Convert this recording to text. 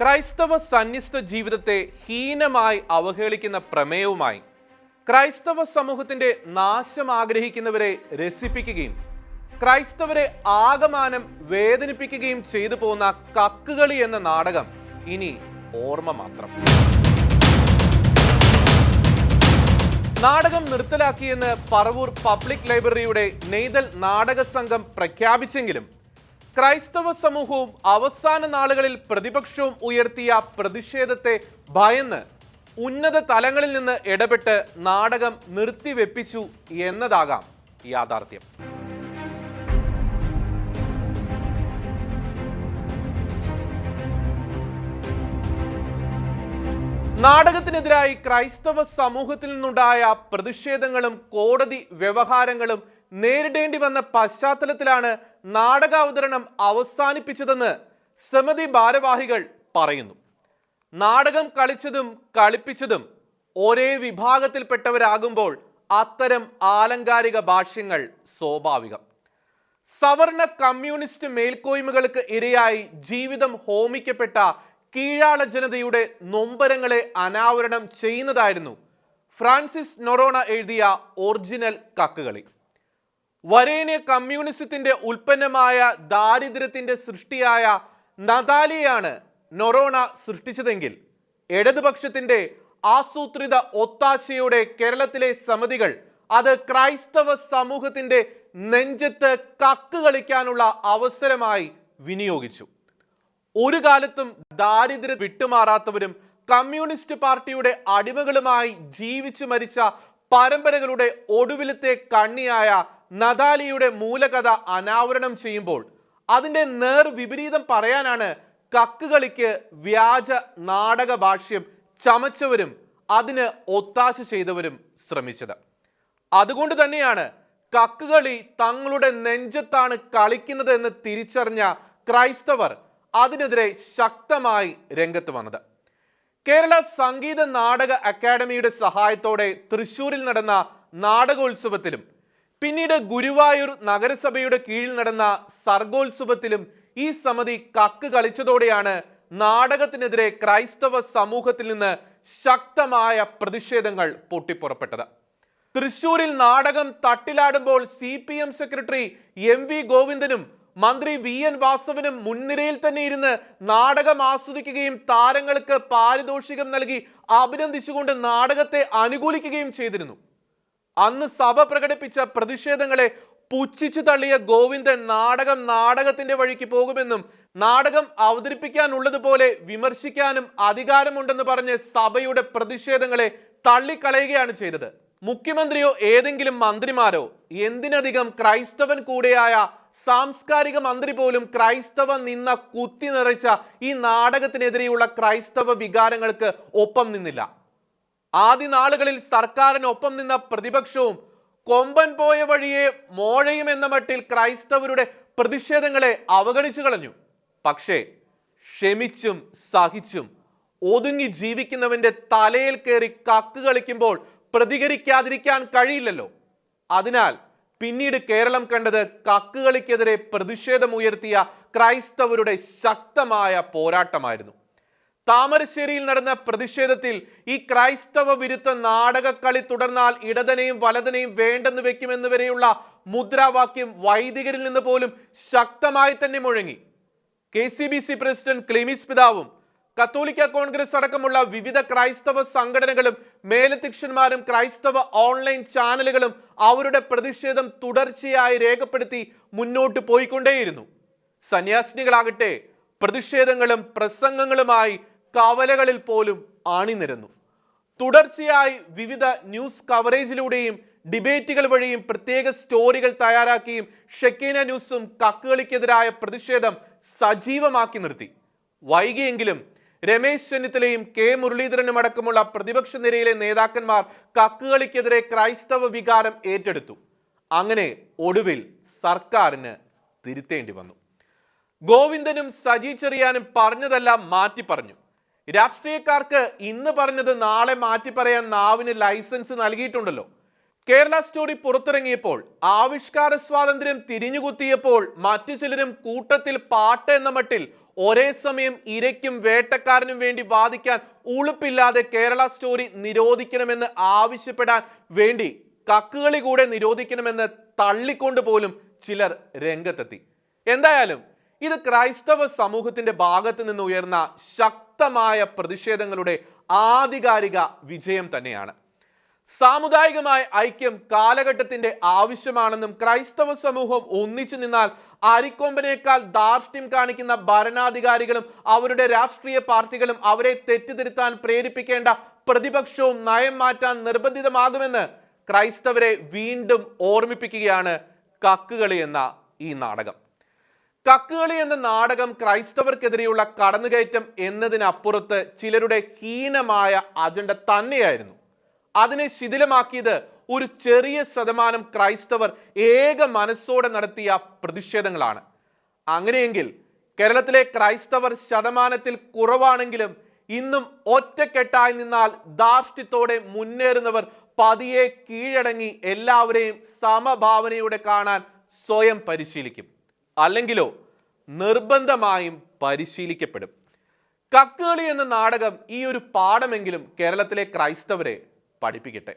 ക്രൈസ്തവ സന്യസ്ത ജീവിതത്തെ ഹീനമായി അവഹേളിക്കുന്ന പ്രമേയവുമായി ക്രൈസ്തവ സമൂഹത്തിന്റെ നാശം ആഗ്രഹിക്കുന്നവരെ രസിപ്പിക്കുകയും ക്രൈസ്തവരെ ആകമാനം വേദനിപ്പിക്കുകയും ചെയ്തു പോകുന്ന കക്കുകളി എന്ന നാടകം ഇനി ഓർമ്മ മാത്രം. നാടകം നിർത്തലാക്കിയെന്ന് പറവൂർ പബ്ലിക് ലൈബ്രറിയുടെ നെയ്തൽ നാടക സംഘം പ്രഖ്യാപിച്ചെങ്കിലും ക്രൈസ്തവ സമൂഹവും അവസാന നാളുകളിൽ പ്രതിപക്ഷവും ഉയർത്തിയ പ്രതിഷേധത്തെ ഭയന്ന് ഉന്നത തലങ്ങളിൽ നിന്ന് ഇടപെട്ട് നാടകം നിർത്തിവെപ്പിച്ചു എന്നതാകാം യാഥാർത്ഥ്യം. നാടകത്തിനെതിരായി ക്രൈസ്തവ സമൂഹത്തിൽ നിന്നുണ്ടായ പ്രതിഷേധങ്ങളും കോടതി വ്യവഹാരങ്ങളും നേരിടേണ്ടി വന്ന പശ്ചാത്തലത്തിലാണ് നാടകാവതരണം അവസാനിപ്പിച്ചതെന്ന് സമിതി ഭാരവാഹികൾ പറയുന്നു. നാടകം കളിച്ചതും കളിപ്പിച്ചതും ഒരേ വിഭാഗത്തിൽപ്പെട്ടവരാകുമ്പോൾ അത്തരം ആലങ്കാരിക ഭാഷ്യങ്ങൾ സ്വാഭാവികം. സവർണ കമ്മ്യൂണിസ്റ്റ് മേൽക്കോയ്മകൾക്ക് ഇരയായി ജീവിതം ഹോമിക്കപ്പെട്ട കീഴാള ജനതയുടെ നൊമ്പരങ്ങളെ അനാവരണം ചെയ്യുന്നതായിരുന്നു ഫ്രാൻസിസ് നൊറോണ എഴുതിയ ഒറിജിനൽ കക്കുകളി. വരേണ്യ കമ്മ്യൂണിസത്തിന്റെ ഉൽപ്പന്നമായ ദാരിദ്ര്യത്തിന്റെ സൃഷ്ടിയായ നദാലിയാണ് നൊറോണ സൃഷ്ടിച്ചതെങ്കിൽ ഇടതുപക്ഷത്തിന്റെ ആസൂത്രിത ഒത്താശയുടെ കേരളത്തിലെ സമിതികൾ അത് ക്രൈസ്തവ സമൂഹത്തിന്റെ നെഞ്ചത്ത് കക്ക് കളിക്കാനുള്ള അവസരമായി വിനിയോഗിച്ചു. ഒരു കാലത്തും ദാരിദ്ര്യം വിട്ടുമാറാത്തവരും കമ്മ്യൂണിസ്റ്റ് പാർട്ടിയുടെ അടിമകളുമായി ജീവിച്ചു മരിച്ച പരമ്പരകളുടെ ഒടുവിലത്തെ കണ്ണിയായ നദാലിയുടെ മൂലകഥ അനാവരണം ചെയ്യുമ്പോൾ അതിന്റെ നേർ വിപരീതം പറയാനാണ് കക്കുകളിക്ക് വ്യാജ നാടക ഭാഷ്യം ചമച്ചവരും അതിന് ഒത്താശ ചെയ്തവരും ശ്രമിച്ചത്. അതുകൊണ്ട് തന്നെയാണ് കക്കുകളി തങ്ങളുടെ നെഞ്ചത്താണ് കളിക്കുന്നത് എന്ന് തിരിച്ചറിഞ്ഞ ക്രൈസ്തവർ അതിനെതിരെ ശക്തമായി രംഗത്ത് വന്നത്. കേരള സംഗീത നാടക അക്കാദമിയുടെ സഹായത്തോടെ തൃശൂരിൽ നടന്ന നാടകോത്സവത്തിലും പിന്നീട് ഗുരുവായൂർ നഗരസഭയുടെ കീഴിൽ നടന്ന സർഗോത്സവത്തിലും ഈ സമിതി കക്ക് കളിച്ചതോടെയാണ് നാടകത്തിനെതിരെ ക്രൈസ്തവ സമൂഹത്തിൽ നിന്ന് ശക്തമായ പ്രതിഷേധങ്ങൾ പൊട്ടിപ്പുറപ്പെട്ടത്. തൃശൂരിൽ നാടകം തട്ടിലാടുമ്പോൾ C P M secretary M V ഗോവിന്ദനും മന്ത്രി വി എൻ വാസവനും മുൻനിരയിൽ തന്നെ ഇരുന്ന് നാടകം ആസ്വദിക്കുകയും താരങ്ങൾക്ക് പാരിതോഷികം നൽകി അഭിനന്ദിച്ചുകൊണ്ട് നാടകത്തെ അനുകൂലിക്കുകയും ചെയ്തിരുന്നു. അന്ന് സഭ പ്രകടിപ്പിച്ച പ്രതിഷേധങ്ങളെ പുച്ഛിച്ചു തള്ളിയ ഗോവിന്ദൻ നാടകം നാടകത്തിന്റെ വഴിക്ക് പോകുമെന്നും നാടകം അവതരിപ്പിക്കാനുള്ളതുപോലെ വിമർശിക്കാനും അധികാരമുണ്ടെന്ന് പറഞ്ഞ് സഭയുടെ പ്രതിഷേധങ്ങളെ തള്ളിക്കളയുകയാണ് ചെയ്തത്. മുഖ്യമന്ത്രിയോ ഏതെങ്കിലും മന്ത്രിമാരോ? എന്തിനധികം ക്രൈസ്തവൻ കൂടെയായ സാംസ്കാരിക മന്ത്രി പോലും ക്രൈസ്തവ നിന്ന കുത്തി നിറച്ച ഈ നാടകത്തിനെതിരെയുള്ള ക്രൈസ്തവ വികാരങ്ങൾക്ക് ഒപ്പം നിന്നില്ല. ആദ്യ നാളുകളിൽ സർക്കാരിനൊപ്പം നിന്ന പ്രതിപക്ഷവും കൊമ്പൻ പോയ വഴിയെ മോഴയും എന്ന മട്ടിൽ ക്രൈസ്തവരുടെ പ്രതിഷേധങ്ങളെ അവഗണിച്ചു കളഞ്ഞു. പക്ഷേ ക്ഷമിച്ചും സഹിച്ചും ഒതുങ്ങി ജീവിക്കുന്നവന്റെ തലയിൽ കയറി കക്ക് കളിക്കുമ്പോൾ പ്രതികരിക്കാതിരിക്കാൻ കഴിയില്ലല്ലോ. അതിനാൽ പിന്നീട് കേരളം കണ്ടത് കക്കുകളിക്കെതിരെ പ്രതിഷേധമുയർത്തിയ ക്രൈസ്തവരുടെ ശക്തമായ പോരാട്ടമായിരുന്നു. താമരശ്ശേരിയിൽ നടന്ന പ്രതിഷേധത്തിൽ ഈ ക്രൈസ്തവ വിരുദ്ധ നാടകക്കളി തുടർന്നാൽ ഇടതനെയും വലതനെയും വേണ്ടെന്ന് വെക്കുമെന്ന് വരെയുള്ള മുദ്രാവാക്യം വൈദികരിൽ നിന്ന് പോലും ശക്തമായി തന്നെ മുഴങ്ങി. K C B C president Cleemis പിതാവും കത്തോലിക്ക കോൺഗ്രസ് അടക്കമുള്ള വിവിധ ക്രൈസ്തവ സംഘടനകളും മേലധ്യക്ഷന്മാരും ക്രൈസ്തവ ഓൺലൈൻ ചാനലുകളും അവരുടെ പ്രതിഷേധം തുടർച്ചയായി രേഖപ്പെടുത്തി മുന്നോട്ട് പോയിക്കൊണ്ടേയിരുന്നു. സന്യാസിനികളാകട്ടെ പ്രതിഷേധങ്ങളും പ്രസംഗങ്ങളുമായി കവലകളിൽ പോലും ആണിനിരന്നു തുടർച്ചയായി വിവിധ ന്യൂസ് കവറേജിലൂടെയും ഡിബേറ്റുകൾ വഴിയും പ്രത്യേക സ്റ്റോറികൾ തയ്യാറാക്കിയും ഷെക്കീന ന്യൂസും കക്കുകളിക്കെതിരായ പ്രതിഷേധം സജീവമാക്കി നിർത്തി. വൈകിയെങ്കിലും രമേശ് ചെന്നിത്തലയും കെ മുരളീധരനും അടക്കമുള്ള പ്രതിപക്ഷ നിരയിലെ നേതാക്കന്മാർ കക്കുകളിക്കെതിരെ ക്രൈസ്തവ വികാരം ഏറ്റെടുത്തു. അങ്ങനെ ഒടുവിൽ സർക്കാരിന് തിരുത്തേണ്ടി വന്നു. ഗോവിന്ദനും സജി ചെറിയാനും പറഞ്ഞതെല്ലാം മാറ്റി പറഞ്ഞു രാഷ്ട്രീയക്കാർക്ക് ഇന്ന് പറഞ്ഞത് നാളെ മാറ്റി പറയാൻ നാവിന് ലൈസൻസ് നൽകിയിട്ടുണ്ടല്ലോ. കേരള സ്റ്റോറി പുറത്തിറങ്ങിയപ്പോൾ ആവിഷ്കാര സ്വാതന്ത്ര്യം തിരിഞ്ഞുകുത്തിയപ്പോൾ മറ്റു ചിലരും കൂട്ടത്തിൽ പാട്ട് എന്ന മട്ടിൽ ഒരേ സമയം ഇരയ്ക്കും വേട്ടക്കാരനും വേണ്ടി വാദിക്കാൻ ഉളുപ്പില്ലാതെ കേരള സ്റ്റോറി നിരോധിക്കണമെന്ന് ആവശ്യപ്പെടാൻ വേണ്ടി കക്കുകളി കൂടെ നിരോധിക്കണമെന്ന് തള്ളിക്കൊണ്ട് പോലും ചിലർ രംഗത്തെത്തി. എന്തായാലും ഇത് ക്രൈസ്തവ സമൂഹത്തിന്റെ ഭാഗത്ത് നിന്ന് ഉയർന്ന ശക്തമായ പ്രതിഷേധങ്ങളുടെ ആധികാരിക വിജയം തന്നെയാണ്. സാമുദായികമായ ഐക്യം കാലഘട്ടത്തിന്റെ ആവശ്യമാണെന്നും ക്രൈസ്തവ സമൂഹം ഒന്നിച്ചു നിന്നാൽ അരിക്കൊമ്പനേക്കാൾ ധാർഷ്ട്യം കാണിക്കുന്ന ഭരണാധികാരികളും അവരുടെ രാഷ്ട്രീയ പാർട്ടികളും അവരെ തെറ്റിദ്ധരുത്താൻ പ്രേരിപ്പിക്കേണ്ട പ്രതിപക്ഷവും നയം മാറ്റാൻ നിർബന്ധിതമാകുമെന്ന് ക്രൈസ്തവരെ വീണ്ടും ഓർമ്മിപ്പിക്കുകയാണ് കക്കുകളി എന്ന ഈ നാടകം. കക്കുകളി എന്ന നാടകം ക്രൈസ്തവർക്കെതിരെയുള്ള കടന്നുകയറ്റം എന്നതിനപ്പുറത്ത് ചിലരുടെ ഹീനമായ അജണ്ട തന്നെയായിരുന്നു. അതിനെ ശിഥിലമാക്കിയത് ഒരു ചെറിയ ശതമാനം ക്രൈസ്തവർ ഏക മനസ്സോടെ നടത്തിയ പ്രതിഷേധങ്ങളാണ്. അങ്ങനെയെങ്കിൽ കേരളത്തിലെ ക്രൈസ്തവർ ശതമാനത്തിൽ കുറവാണെങ്കിലും ഇന്നും ഒറ്റക്കെട്ടായി നിന്നാൽ ധാർഷ്ട്യത്തോടെ മുന്നേറുന്നവർ പതിയെ കീഴടങ്ങി എല്ലാവരെയും സമഭാവനയോടെ കാണാൻ സ്വയം പരിശീലിക്കും. അല്ലെങ്കിലോ നിർബന്ധമായും പരിശീലിക്കപ്പെടും. കക്കുകളി എന്ന നാടകം ഈ ഒരു പാഠമെങ്കിലും കേരളത്തിലെ ക്രൈസ്തവരെ പഠിപ്പിക്കട്ടെ.